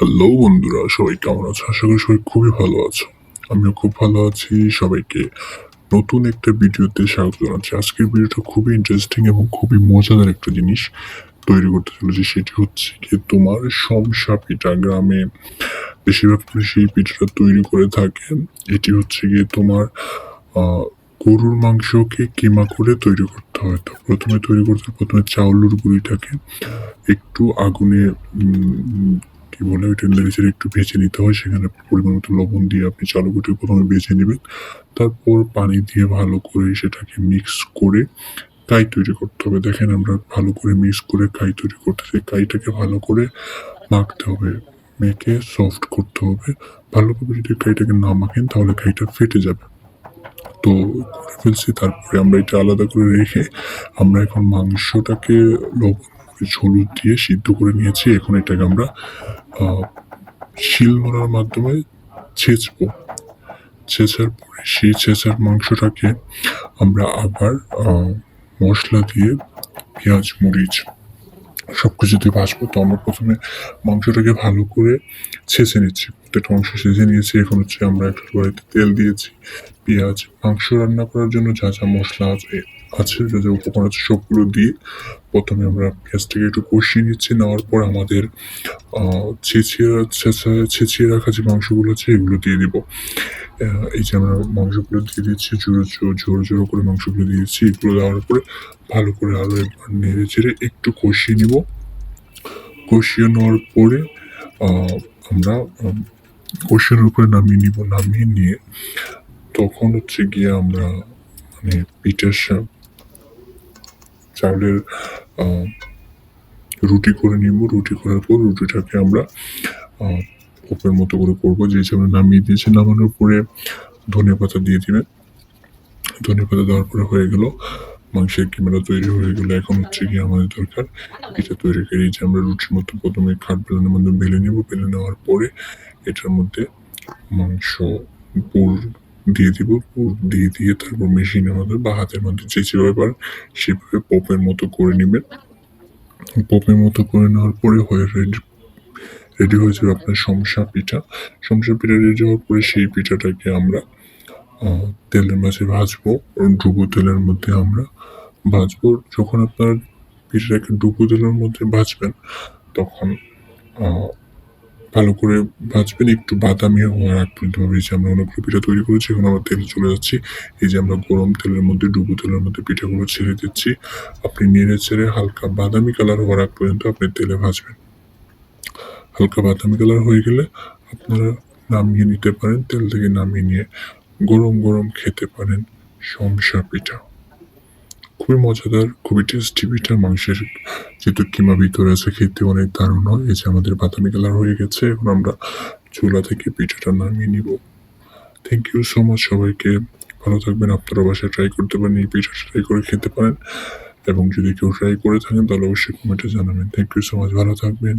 Hello বন্ধুরা, সবাই কেমন আছো? আশা করি সবাই খুবই ভালো আছো। আমিও খুব ভালো আছি। সবাইকে নতুন একটা ভিডিওতে স্বাগত জানাচ্ছি। আজকের ভিডিওটা খুবই ইন্টারেস্টিং এবং খুবই মজাদার একটা জিনিস তৈরি করতে চলেছি। সেটি হচ্ছে কি তোমার সমসা পিঠা গ্রামে বেশিরভাগ এই পিঠাটা তৈরি করে থাকে। এটি হচ্ছে গিয়ে তোমার গরুর মাংসকে কিমা করে তৈরি করতে হয়। তো প্রথমে তৈরি করতে প্রথমে চাউলের গুঁড়িটাকে একটু আগুনে কি বলে ওইটা নেড়েচেড়ে একটু ভেজে নিতে হয়, সেখানে পরিমাণ মতো লবণ দিয়ে আপনি চালগুটি প্রথমে ভেজে নেবেন, তারপর পানি দিয়ে ভালো করে সেটাকে মিক্স করে কাই তৈরি করতে হবে। দেখেন আমরা ভালো করে মিক্স করে কাই তৈরি করতেছি কাইটাকে ভালো করে মাখতে হবে, মেখে সফট করতে হবে। ভালো করে যদি কাইটাকে না মাখেন, তাহলে কাইটা ফেটে যাবে। তো করে ফেলছি, তারপরে আমরা এটা আলাদা করে রেখে আমরা এখন মাংসটাকে লবণ মরিচ, হলুদ দিয়ে সিদ্ধ করে নিয়েছি। এখন এটাকে আমরা আহ, শিলনোড়ার মাধ্যমে ছেঁচবো। ছেঁচার পরে সেই ছেঁচার মাংসটাকে আমরা আবার মশলা দিয়ে পেঁয়াজ মরিচ সব কিছু দিয়ে ভাজবো। তো আমরা প্রথমে মাংসটাকে ভালো করে ছেঁচে নিচ্ছি। প্রত্যেকটা মাংস ছেঁচে নিয়েছি। এখন হচ্ছে আমরা একটা কড়াইতে তেল দিয়েছি। পেঁয়াজ মাংস রান্না করার জন্য যা যা মশলা আছে আছে যা উপকরণ আছে সবগুলো দিয়ে প্রথমে আমরা পেঁয়াজটাকে একটু কষিয়ে নিচ্ছি, নেওয়ার পর আমাদের ছেঁচিয়ে, ছেঁচা, ছেঁচিয়ে রাখা যে মাংসগুলো আছে এগুলো দিয়ে দিব। এই যে আমরা মাংসগুলো দিয়ে দিচ্ছি, ঝোড়ো ঝোড়ো ঝোড়ো করে মাংসগুলো দিয়েছি এগুলো দেওয়ার পরে ভালো করে আরও একবার নেড়ে চেড়ে একটু কষিয়ে নিব। কষিয়ে নেওয়ার পরে আমরা কষিয়ে উপরে নামিয়ে নিব, নামিয়ে নিয়ে তখন হচ্ছে গিয়ে আমরা মানে পিঠের চাউলের রুটি করে নিব। রুটি করার পর রুটিটাকে আমরা কোপের মতো করে করব। যে হিসেবে নামিয়ে দিয়েছি, নামানোর পরে ধনে পাতা দিয়ে দিবেন ধনে পাতা দেওয়ার পরে হয়ে গেল মাংসের ক্যামেরা তৈরি হয়ে গেলো। এখন হচ্ছে কি আমাদের দরকার এটা তৈরি করে যে আমরা রুটির মতো প্রথমে খাট বেলানোর মধ্যে বেলে নেব। বেলে নেওয়ার পরে এটার মধ্যে মাংস, পুর দিয়ে দিব, পুর দিয়ে দিয়ে তারপর মেশিনের মধ্যে বা হাতের মধ্যে যে যেভাবে পারেন সেভাবে পপের মতো করে নেবেন। পপের মতো করে নেওয়ার পরে হয়ে রেডি রেডি হয়ে যাবে আপনার সমসা পিঠা। সমসা পিঠা রেডি হওয়ার পরে সেই পিঠাটাকে আমরা তেলের মাঝে ভাজবো ডুবো তেলের মধ্যে আমরা ভাজবো। যখন আপনার পিঠাটাকে ডুবো তেলের মধ্যে ভাজবেন, তখন ভালো করে ভাজবেন, একটু বাদামি হওয়ার আগ পর্যন্ত এই যে আমরা অনেকগুলো পিঠা তৈরি করেছি, এখন আমরা তেল চলে যাচ্ছি। এই যে আমরা গরম তেলের মধ্যে, ডুবো তেলের মধ্যে পিঠাগুলো ছেড়ে দিচ্ছি। আপনি নেড়ে ছেড়ে হালকা বাদামি কালার হওয়ার আগ পর্যন্ত আপনি তেলে ভাজবেন। হালকা বাদামি কালার হয়ে গেলে আপনারা নামিয়ে নিতে পারেন, তেল থেকে নামিয়ে নিয়ে গরম গরম খেতে পারেন সমসা পিঠা। খুবই মজাদার, খুবই টেস্টি পিঠা। মাংসের যেহেতু কিমা ভিতরে আছে, খেতে অনেক দারুণ হয়। এই যে আমাদের বাদামি কালার হয়ে গেছে, এখন আমরা চুলা থেকে পিঠাটা নামিয়ে নিব। থ্যাংক ইউ সো মাচ সবাইকে। ভালো থাকবেন আপনারা বাসায় ট্রাই করতে পারেন, এই পিঠাটা ট্রাই করে খেতে পারেন। এবং যদি কেউ ট্রাই করে থাকেন, তাহলে অবশ্যই কমেন্টে জানাবেন। থ্যাংক ইউ সো মাচ ভালো থাকবেন।